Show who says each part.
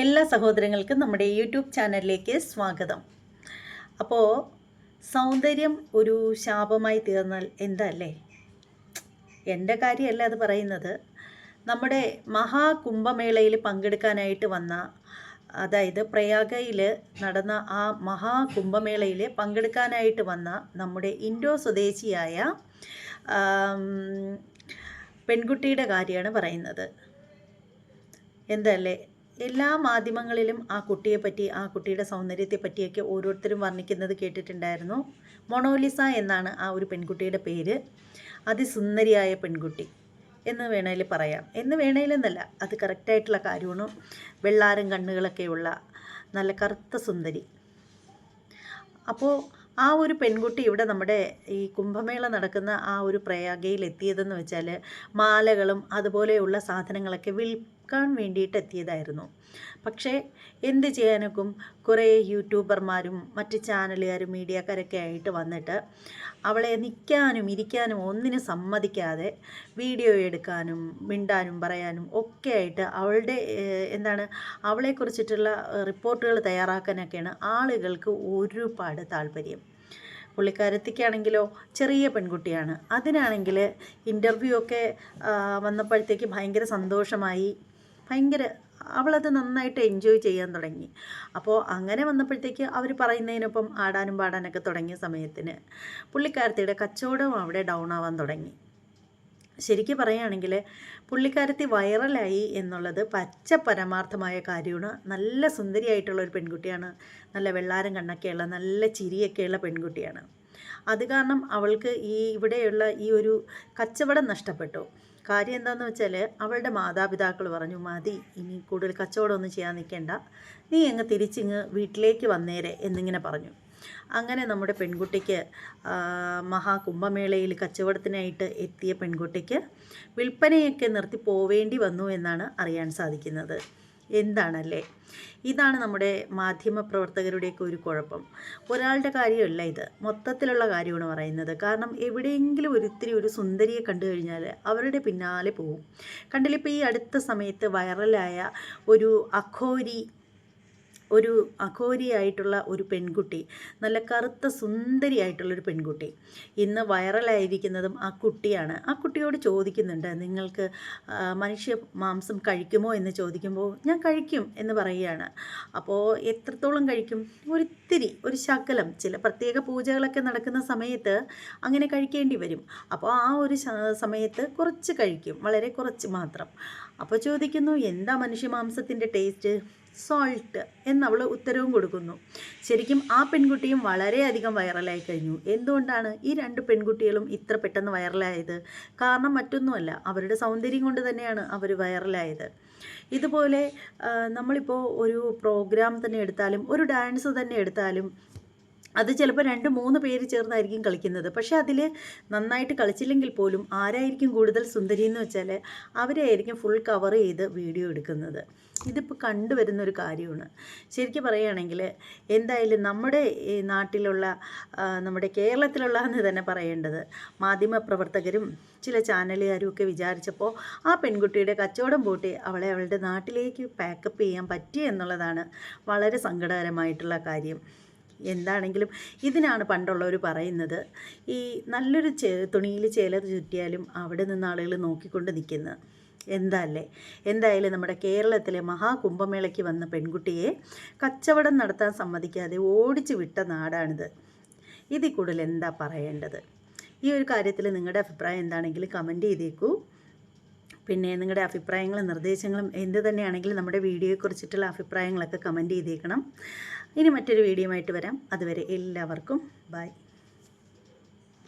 Speaker 1: എല്ലാ സഹോദരങ്ങൾക്കും നമ്മുടെ യൂട്യൂബ് ചാനലിലേക്ക് സ്വാഗതം. അപ്പോൾ സൗന്ദര്യം ഒരു ശാപമായി തീർന്നാൽ എന്തല്ലേ? എന്റെ കാര്യമല്ല അത് പറയുന്നത്. നമ്മുടെ മഹാകുംഭമേളയിൽ പങ്കെടുക്കാനായിട്ട് വന്ന അതായത് പ്രയാഗയിൽ നടന്ന ആ മഹാകുംഭമേളയിൽ പങ്കെടുക്കാനായിട്ട് വന്ന നമ്മുടെ ഇൻഡോ സ്വദേശിയായ പെൺകുട്ടിയുടെ കാര്യമാണ് പറയുന്നത്. എന്തല്ലേ? എല്ലാ മാധ്യമങ്ങളിലും ആ കുട്ടിയെപ്പറ്റി ആ കുട്ടിയുടെ സൗന്ദര്യത്തെ പറ്റിയൊക്കെ ഓരോരുത്തരും വർണിക്കുന്നത് കേട്ടിട്ടുണ്ടായിരുന്നു. മൊണോലിസ എന്നാണ് ആ ഒരു പെൺകുട്ടിയുടെ പേര്. അതിസുന്ദരിയായ പെൺകുട്ടി എന്ന് വേണേൽ പറയാം. എന്ന് വേണേലെന്നല്ല അത് കറക്റ്റായിട്ടുള്ള കാര്യമാണ്. വെള്ളാരം കണ്ണുകളൊക്കെയുള്ള നല്ല കറുത്ത സുന്ദരി. അപ്പോൾ ആ ഒരു പെൺകുട്ടി ഇവിടെ നമ്മുടെ ഈ കുംഭമേള നടക്കുന്ന ആ ഒരു പ്രയാഗയിൽ എത്തിയതെന്ന് വെച്ചാൽ മാലകളും അതുപോലെയുള്ള സാധനങ്ങളൊക്കെ വിൽക്കാൻ വേണ്ടിയിട്ട് എത്തിയതായിരുന്നു പക്ഷേ എന്ത് ചെയ്യാനൊക്കും കുറേ യൂട്യൂബർമാരും മറ്റ് ചാനലുകാരും മീഡിയക്കാരൊക്കെ ആയിട്ട് വന്നിട്ട് അവളെ നിൽക്കാനും ഇരിക്കാനും ഒന്നിനും സമ്മതിക്കാതെ വീഡിയോ എടുക്കാനും മിണ്ടാനും പറയാനും ഒക്കെ ആയിട്ട് അവളുടെ എന്താണ് അവളെക്കുറിച്ചിട്ടുള്ള റിപ്പോർട്ടുകൾ തയ്യാറാക്കാനൊക്കെയാണ് ആളുകൾക്ക് ഒരുപാട് താല്പര്യം. പുള്ളിക്കാരത്തിക്കാണെങ്കിലോ ചെറിയ പെൺകുട്ടിയാണ്. അതിനാണെങ്കിൽ ഇന്റർവ്യൂ ഒക്കെ വന്നപ്പോഴത്തേക്ക് ഭയങ്കര സന്തോഷമായി. ഭയങ്കര അവളത് നന്നായിട്ട് എൻജോയ് ചെയ്യാൻ തുടങ്ങി. അപ്പോൾ അങ്ങനെ വന്നപ്പോഴത്തേക്ക് അവർ പറയുന്നതിനൊപ്പം ആടാനും പാടാനൊക്കെ തുടങ്ങിയ സമയത്തിന് പുള്ളിക്കാരത്തിയുടെ കച്ചവടം അവിടെ ഡൗൺ ആവാൻ തുടങ്ങി. ശരിക്കും പറയുകയാണെങ്കിൽ പുള്ളിക്കാരത്തി വൈറലായി എന്നുള്ളത് പച്ച പരമാർത്ഥമായ കാര്യമാണ്. നല്ല സുന്ദരിയായിട്ടുള്ള ഒരു പെൺകുട്ടിയാണ്. നല്ല വെള്ളാരം കണ്ണൊക്കെയുള്ള നല്ല ചിരിയൊക്കെയുള്ള പെൺകുട്ടിയാണ്. അത് കാരണം അവൾക്ക് ഈ ഇവിടെയുള്ള ഈ ഒരു കച്ചവടം നഷ്ടപ്പെട്ടു. കാര്യം എന്താണെന്ന് വെച്ചാൽ അവളുടെ മാതാപിതാക്കൾ പറഞ്ഞു മതി ഇനി കൂടുതൽ കച്ചവടമൊന്നും ചെയ്യാൻ നിൽക്കേണ്ട. നീ അങ്ങ് തിരിച്ചിങ്ങ് വീട്ടിലേക്ക് വന്നേരെ എന്നിങ്ങനെ പറഞ്ഞു. അങ്ങനെ നമ്മുടെ പെൺകുട്ടിക്ക് മഹാകുംഭമേളയിൽ കച്ചവടത്തിനായിട്ട് എത്തിയ പെൺകുട്ടിക്ക് വിൽപ്പനയൊക്കെ നിർത്തി പോവേണ്ടി വന്നു എന്നാണ് അറിയാൻ സാധിക്കുന്നത്. എന്താണല്ലേ? ഇതാണ് നമ്മുടെ മാധ്യമപ്രവർത്തകരുടെയൊക്കെ ഒരു കുഴപ്പം. ഒരാളുടെ കാര്യമല്ല ഇത്. മൊത്തത്തിലുള്ള കാര്യമാണ് പറയുന്നത്. കാരണം എവിടെയെങ്കിലും ഒരിത്തിരി ഒരു സുന്ദരിയെ കണ്ടു കഴിഞ്ഞാൽ അവരുടെ പിന്നാലെ പോവും. കണ്ടില്ലേ ഇപ്പോൾ ഈ അടുത്ത സമയത്ത് വൈറലായ ഒരു അഖോരി ഒരു അഘോരിയായിട്ടുള്ള ഒരു പെൺകുട്ടി നല്ല കറുത്ത സുന്ദരിയായിട്ടുള്ള ഒരു പെൺകുട്ടി. ഇന്ന് വൈറലായിരിക്കുന്നതും ആ കുട്ടിയാണ്. ആ കുട്ടിയോട് ചോദിക്കുന്നുണ്ട് നിങ്ങൾക്ക് മനുഷ്യ മാംസം കഴിക്കുമോ? എന്ന് ചോദിക്കുമ്പോൾ ഞാൻ കഴിക്കും എന്ന് പറയുകയാണ്. അപ്പോൾ എത്രത്തോളം കഴിക്കും? ഒരിത്തിരി ഒരു ശകലം. ചില പ്രത്യേക പൂജകളൊക്കെ നടക്കുന്ന സമയത്ത് അങ്ങനെ കഴിക്കേണ്ടി വരും. അപ്പോൾ ആ ഒരു സമയത്ത് കുറച്ച് കഴിക്കും വളരെ കുറച്ച് മാത്രം. അപ്പോൾ ചോദിക്കുന്നു എന്താ മനുഷ്യ മാംസത്തിന്റെ ടേസ്റ്റ്? സോൾട്ട് എന്നവൾ ഉത്തരവും കൊടുക്കുന്നു. ശരിക്കും ആ പെൺകുട്ടിയും വളരെയധികം വൈറലായി കഴിഞ്ഞു. എന്തുകൊണ്ടാണ് ഈ രണ്ട് പെൺകുട്ടികളും ഇത്ര പെട്ടെന്ന് വൈറലായത്? കാരണം മറ്റൊന്നുമല്ല അവരുടെ സൗന്ദര്യം കൊണ്ട് തന്നെയാണ് അവർ വൈറലായത്. ഇതുപോലെ നമ്മളിപ്പോൾ ഒരു പ്രോഗ്രാം തന്നെ എടുത്താലും ഒരു ഡാൻസ് തന്നെ എടുത്താലും അത് ചിലപ്പോൾ രണ്ട് മൂന്ന് പേര് ചേർന്നായിരിക്കും കളിക്കുന്നത്. പക്ഷേ അതിൽ നന്നായിട്ട് കളിച്ചില്ലെങ്കിൽ പോലും ആരായിരിക്കും കൂടുതൽ സുന്ദരി എന്ന് വെച്ചാൽ അവരെയായിരിക്കും ഫുൾ കവർ ചെയ്ത് വീഡിയോ എടുക്കുന്നത്. ഇതിപ്പോൾ കണ്ടുവരുന്നൊരു കാര്യമാണ്. ശരിക്കും പറയുകയാണെങ്കിൽ എന്തായാലും നമ്മുടെ ഈ നാട്ടിലുള്ള നമ്മുടെ കേരളത്തിലുള്ള എന്ന് തന്നെ പറയേണ്ടത് മാധ്യമപ്രവർത്തകരും ചില ചാനലുകാരും ഒക്കെ വിചാരിച്ചപ്പോൾ ആ പെൺകുട്ടിയുടെ കച്ചവടം പൂട്ടി അവളെ അവളുടെ നാട്ടിലേക്ക് പാക്കപ്പ് ചെയ്യാൻ പറ്റി എന്നുള്ളതാണ് വളരെ സങ്കടകരമായിട്ടുള്ള കാര്യം. എന്താണെങ്കിലും ഇതിനാണ് പണ്ടുള്ളവർ പറയുന്നത്. ഈ നല്ലൊരു ചേ തുണിയിൽ ചേല ചുറ്റിയാലും അവിടെ നിന്ന് ആളുകൾ നോക്കിക്കൊണ്ട് നിൽക്കുന്നത്. എന്തല്ലേ? എന്തായാലും നമ്മുടെ കേരളത്തിലെ മഹാകുംഭമേളയ്ക്ക് വന്ന പെൺകുട്ടിയെ കച്ചവടം നടത്താൻ സമ്മതിക്കാതെ ഓടിച്ചു വിട്ട നാടാണിത്. ഇതിൽ കൂടുതൽ എന്താ പറയേണ്ടത്? ഈ ഒരു കാര്യത്തിൽ നിങ്ങളുടെ അഭിപ്രായം എന്താണെങ്കിലും കമന്റ് ചെയ്തേക്കൂ. പിന്നെ നിങ്ങളുടെ അഭിപ്രായങ്ങളും നിർദ്ദേശങ്ങളും എന്ത് തന്നെയാണെങ്കിലും നമ്മുടെ വീഡിയോയെക്കുറിച്ചിട്ടുള്ള അഭിപ്രായങ്ങളൊക്കെ കമന്റ് ചെയ്തേക്കണം. ഇനി മറ്റൊരു വീഡിയോ ആയിട്ട് വരാം. അതുവരെ എല്ലാവർക്കും ബൈ.